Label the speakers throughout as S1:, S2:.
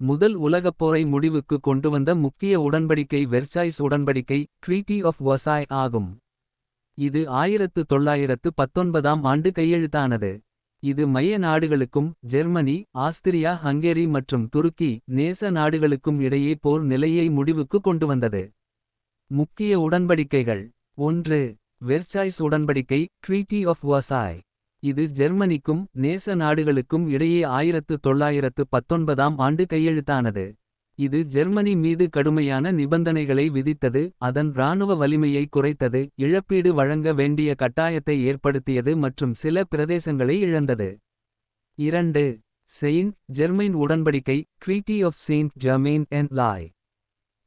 S1: முதல் உலகப் போரை முடிவுக்கு கொண்டுவந்த முக்கிய உடன்படிக்கை வெர்சாய்ஸ் உடன்படிக்கை ட்ரீட்டி ஆஃப் வசாய் ஆகும். இது ஆயிரத்து தொள்ளாயிரத்து பத்தொன்பதாம் ஆண்டு கையெழுத்தானது. இது மைய நாடுகளுக்கும் ஜெர்மனி ஆஸ்திரியா ஹங்கேரி மற்றும் துருக்கி நேச நாடுகளுக்கும் இடையே போர் நிலையை முடிவுக்கு கொண்டுவந்தது. முக்கிய உடன்படிக்கைகள் ஒன்று வெர்சாய்ஸ் உடன்படிக்கை ட்ரீட்டி ஆஃப் வசாய். இது ஜெர்மனிக்கும் நேச நாடுகளுக்கும் இடையே ஆயிரத்து தொள்ளாயிரத்து பத்தொன்பதாம் ஆண்டு கையெழுத்தானது. இது ஜெர்மனி மீது கடுமையான நிபந்தனைகளை விதித்தது அதன் இராணுவ வலிமையை குறைத்தது இழப்பீடு வழங்க வேண்டிய கட்டாயத்தை ஏற்படுத்தியது மற்றும் சில பிரதேசங்களை இழந்தது. இரண்டு செயின்ட் ஜெர்மைன் உடன்படிக்கை treaty of Saint Germain en Laye.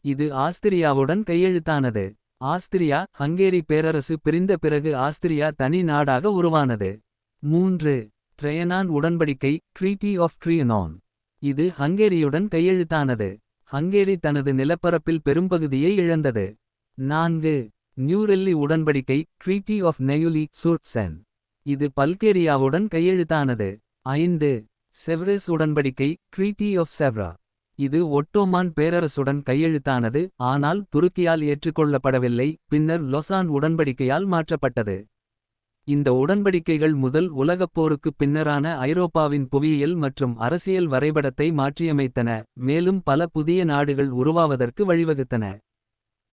S1: இது ஆஸ்திரியாவுடன் கையெழுத்தானது. ஆஸ்திரியா ஹங்கேரி பேரரசு பிரிந்த பிறகு ஆஸ்திரியா தனி நாடாக உருவானது. மூன்று ட்ரையனான் உடன்படிக்கை ட்ரீட்டி ஆஃப் ட்ரியனான். இது ஹங்கேரியுடன் கையெழுத்தானது. ஹங்கேரி தனது நிலப்பரப்பில் பெரும்பகுதியை இழந்தது. நான்கு நியூரெல்லி உடன்படிக்கை ட்ரீட்டி ஆஃப் நெயுலி சுர்ட்சென். இது பல்கேரியாவுடன் கையெழுத்தானது. ஐந்து செவ்ரெஸ் உடன்படிக்கை ட்ரீட்டி ஆஃப் செவ்ரா. இது ஒட்டோமான் பேரரசுடன் கையெழுத்தானது ஆனால் துருக்கியால் ஏற்றுக்கொள்ளப்படவில்லை பின்னர் லொசான் உடன்படிக்கையால் மாற்றப்பட்டது. இந்த உடன்படிக்கைகள் முதல் உலகப் போருக்குப் பின்னரான ஐரோப்பாவின் புவியியல் மற்றும் அரசியல் வரைபடத்தை மாற்றியமைத்தன. மேலும் பல புதிய நாடுகள் உருவாவதற்கு வழிவகுத்தன.